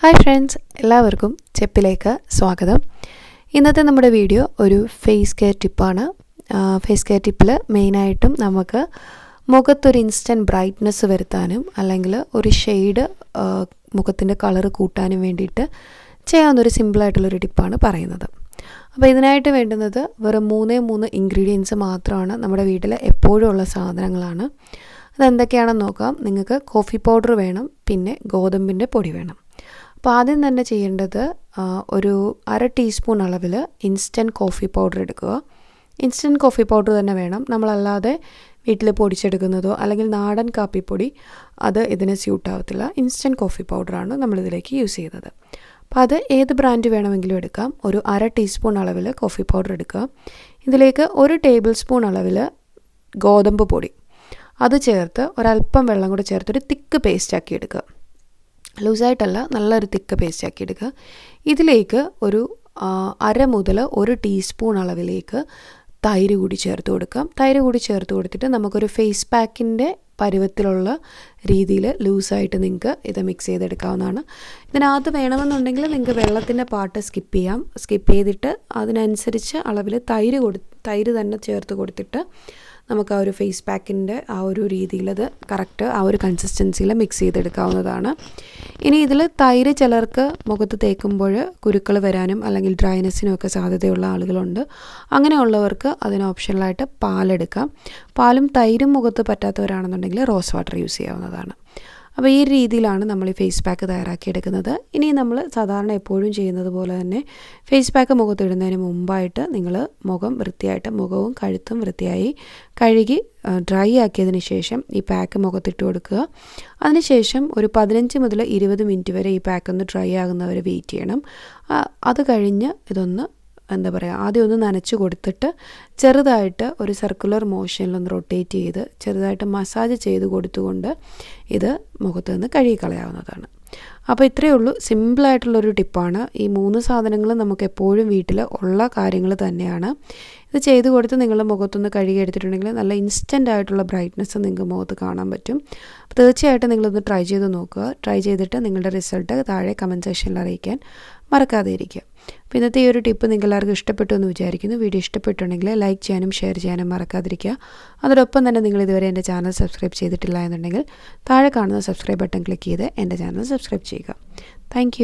Hi friends എല്ലാവർക്കും ചെപ്പിലേക്ക് സ്വാഗതം. ഇന്നത്തെ നമ്മുടെ വീഡിയോ ഒരു ഫേസ് കെയർ ടിപ്പാണ് ഫേസ് കെയർ ടിപ്പിൽ മെയിനായിട്ടും നമുക്ക് മുഖത്തൊരു ഇൻസ്റ്റന്റ് ബ്രൈറ്റ്നെസ് വരുത്താനും അല്ലെങ്കിൽ ഒരു ഷെയ്ഡ് മുഖത്തിന്റെ കളറ് കൂട്ടാനും വേണ്ടിയിട്ട് ചെയ്യാവുന്നൊരു സിമ്പിളായിട്ടുള്ളൊരു ടിപ്പാണ് പറയുന്നത്. അപ്പോൾ ഇതിനായിട്ട് വേണ്ടുന്നത് വെറും മൂന്നേ മൂന്ന് ഇൻഗ്രീഡിയൻസ് മാത്രമാണ് നമ്മുടെ വീട്ടിൽ എപ്പോഴും ഉള്ള സാധനങ്ങളാണ്. അതെന്തൊക്കെയാണെന്ന് നോക്കാം. നിങ്ങൾക്ക് കോഫി പൗഡർ വേണം പിന്നെ ഗോതമ്പിന്റെ പൊടി വേണം. അപ്പോൾ ആദ്യം തന്നെ ചെയ്യേണ്ടത് ഒരു അര ടീസ്പൂൺ അളവിൽ ഇൻസ്റ്റന്റ് കോഫി പൗഡർ എടുക്കുക. ഇൻസ്റ്റന്റ് കോഫി പൗഡർ തന്നെ വേണം. നമ്മളല്ലാതെ വീട്ടിൽ പൊടിച്ചെടുക്കുന്നതോ അല്ലെങ്കിൽ നാടൻ കാപ്പിപ്പൊടി അത് ഇതിന് സ്യൂട്ട് ആവത്തില്ല ഇൻസ്റ്റന്റ് കോഫി പൗഡറാണ് നമ്മളിതിലേക്ക് യൂസ് ചെയ്യുന്നത്. അപ്പോൾ അത് ഏത് ബ്രാൻഡ് വേണമെങ്കിലും എടുക്കാം. ഒരു അര ടീസ്പൂൺ അളവിൽ കോഫി പൗഡർ എടുക്കുക. ഇതിലേക്ക് ഒരു ടേബിൾ സ്പൂൺ അളവിൽ ഗോതമ്പ് പൊടി. അത് ചേർത്ത് ഒരല്പം വെള്ളം കൂടെ ചേർത്ത് ഒരു തിക്ക് പേസ്റ്റാക്കി എടുക്കുക. ലൂസായിട്ടല്ല നല്ലൊരു തിക്ക് പേസ്റ്റ് ആക്കി എടുക്കുക. ഇതിലേക്ക് ഒരു അര മുതൽ ഒരു ടീസ്പൂൺ അളവിലേക്ക് തൈര് കൂടി ചേർത്ത് കൊടുക്കാം. തൈര് കൂടി ചേർത്ത് കൊടുത്തിട്ട് നമുക്കൊരു ഫേസ് പാക്കിന്റെ പരുവത്തിലുള്ള രീതിയിൽ ലൂസായിട്ട് നിങ്ങൾക്ക് ഇത് മിക്സ് ചെയ്തെടുക്കാവുന്നതാണ്. ഇതിനകത്ത് വേണമെന്നുണ്ടെങ്കിൽ നിങ്ങൾക്ക് വെള്ളത്തിന്റെ പാട്ട് സ്കിപ്പ് ചെയ്യാം. സ്കിപ്പ് ചെയ്തിട്ട് അതിനനുസരിച്ച് അളവിൽ തൈര് കൊടു തൈര് തന്നെ ചേർത്ത് കൊടുത്തിട്ട് നമുക്ക് ആ ഒരു ഫേസ് പാക്കിന്റെ ആ ഒരു രീതിയിൽ അത് കറക്റ്റ് ആ ഒരു കൺസിസ്റ്റൻസിയിൽ മിക്സ് ചെയ്തെടുക്കാവുന്നതാണ്. ഇനി ഇതിൽ തൈര് ചിലർക്ക് മുഖത്ത് തേക്കുമ്പോൾ കുരുക്കൾ വരാനും അല്ലെങ്കിൽ ഡ്രൈനെസ്സിനും ഒക്കെ സാധ്യതയുള്ള ആളുകളുണ്ട്. അങ്ങനെയുള്ളവർക്ക് അതിന് ഓപ്ഷണലായിട്ട് പാലെടുക്കാം. പാലും തൈരും മുഖത്ത് പറ്റാത്തവരാണെന്നുണ്ടെങ്കിൽ റോസ് വാട്ടർ യൂസ് ചെയ്യാവുന്നതാണ്. അപ്പോൾ ഈ രീതിയിലാണ് നമ്മൾ ഈ ഫേസ് പാക്ക് തയ്യാറാക്കിയെടുക്കുന്നത്. ഇനി നമ്മൾ സാധാരണ എപ്പോഴും ചെയ്യുന്നത് പോലെ തന്നെ ഫേസ് പാക്ക് മുഖത്തിടുന്നതിന് മുമ്പായിട്ട് നിങ്ങൾ മുഖം വൃത്തിയായിട്ട് മുഖവും കഴുത്തും വൃത്തിയായി കഴുകി ഡ്രൈ ആക്കിയതിന് ശേഷം ഈ പാക്ക് മുഖത്തിട്ട് കൊടുക്കുക. അതിനുശേഷം ഒരു പതിനഞ്ച് മുതൽ ഇരുപത് മിനിറ്റ് വരെ ഈ പാക്ക് ഒന്ന് ഡ്രൈ ആകുന്നവരെ വെയിറ്റ് ചെയ്യണം. അത് കഴിഞ്ഞ് ഇതൊന്ന് എന്താ പറയുക ആദ്യം ഒന്ന് നനച്ച് കൊടുത്തിട്ട് ചെറുതായിട്ട് ഒരു സർക്കുലർ മോഷനിൽ ഒന്ന് റൊട്ടേറ്റ് ചെയ്ത് ചെറുതായിട്ട് മസാജ് ചെയ്ത് കൊടുത്തുകൊണ്ട് ഇത് മുഖത്ത് നിന്ന് കഴുകിക്കളയാവുന്നതാണ്. അപ്പോൾ ഇത്രയേ ഉള്ളൂ. സിമ്പിളായിട്ടുള്ളൊരു ടിപ്പാണ് ഈ മൂന്ന് സാധനങ്ങൾ നമുക്ക് എപ്പോഴും വീട്ടിൽ ഉള്ള കാര്യങ്ങൾ തന്നെയാണ്. ഇത് ചെയ്ത് കൊടുത്ത് നിങ്ങളുടെ മുഖത്തൊന്ന് കഴുകി എടുത്തിട്ടുണ്ടെങ്കിൽ നല്ല ഇൻസ്റ്റന്റ് ആയിട്ടുള്ള ബ്രൈറ്റ്നസ് നിങ്ങൾക്ക് മുഖത്ത് കാണാൻ പറ്റും. അപ്പോൾ തീർച്ചയായിട്ടും നിങ്ങളൊന്ന് ട്രൈ ചെയ്ത് നോക്കുക. ട്രൈ ചെയ്തിട്ട് നിങ്ങളുടെ റിസൾട്ട് താഴെ കമന്റ് സെക്ഷനിൽ അറിയിക്കാൻ മറക്കാതെ ഇരിക്കുക. അപ്പോൾ ഇന്നത്തെ ഈ ഒരു ടിപ്പ് നിങ്ങൾക്ക് എല്ലാവർക്കും ഇഷ്ടപ്പെട്ടു എന്ന് വിചാരിക്കുന്നു. വീഡിയോ ഇഷ്ടപ്പെട്ടുണ്ടെങ്കിൽ ലൈക്ക് ചെയ്യാനും ഷെയർ ചെയ്യാനും മറക്കാതിരിക്കുക. അതോടൊപ്പം തന്നെ നിങ്ങൾ ഇതുവരെ എന്റെ ചാനൽ സബ്സ്ക്രൈബ് ചെയ്തിട്ടില്ല എന്നുണ്ടെങ്കിൽ താഴെ കാണുന്ന സബ്സ്ക്രൈബ് ബട്ടൺ ക്ലിക്ക് ചെയ്ത് എന്റെ ചാനൽ സബ്സ്ക്രൈബ് ചെയ്യുക. താങ്ക്